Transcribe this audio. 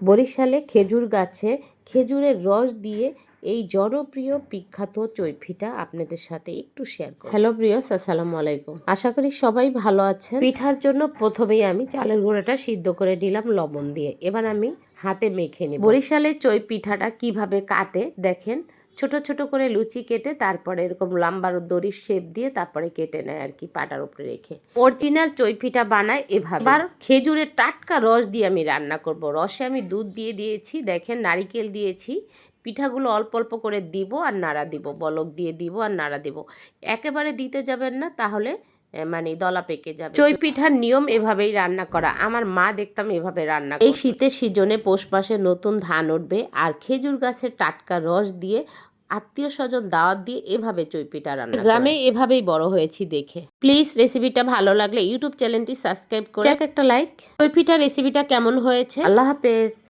বরিশালে খেজুর গাছে খেজুরের রস দিয়ে এই জনপ্রিয় বিখ্যাত চৈফিটা আপনাদের সাথে একটু শেয়ার করব। হ্যালো প্রিয়স আসসালামু আলাইকুম। আশা করি সবাই ভালো আছেন। পিঠার জন্য প্রথমেই আমি চালের গুঁড়োটা সিদ্ধ করে দিলাম লবণ দিয়ে। এবার আমি হাতে মেখে নিই বরিশালে চৈ পিঠাটা কীভাবে কাটে দেখেন। ছোট ছোট করে লুচি কেটে তারপরে এরকম লাম্বার দড়ির শেপ দিয়ে তারপরে কেটে নেয় আর কি পাটার উপরে রেখে। অরিজিনাল চৈপিটা বানায় এভাবে। এবার খেজুরের টাটকা রস দিয়ে আমি রান্না করব। রসে আমি দুধ দিয়ে দিয়েছি। দেখেন নারিকেল দিয়েছি। পিঠাগুলো অল্প অল্প করে দিব আর নাড়া দিব বলক দিয়ে দিব আর নাড়া দিব। একেবারে দিতে যাবেন না তাহলে মানে দলা পেকে যাবে। চই পিঠার নিয়ম এভাবেই রান্না করা। আমার মা দেখতাম এভাবে রান্না এই শীতের সিজনে পৌষ মাসে নতুন ধান উঠবে আর খেজুর গাছের টাটকা রস দিয়ে আত্মীয় স্বজন দাওয়াত দিয়ে এভাবে চৈপিটা রান্না গ্রামে এভাবেই বড় হয়েছি দেখে। প্লিজ রেসিপিটা ভালো লাগলে ইউটিউব চ্যানেলটি সাবস্ক্রাইব করে এক একটা লাইক। চৈপিটা রেসিপিটা কেমন হয়েছে? আল্লাহ হাফেজ।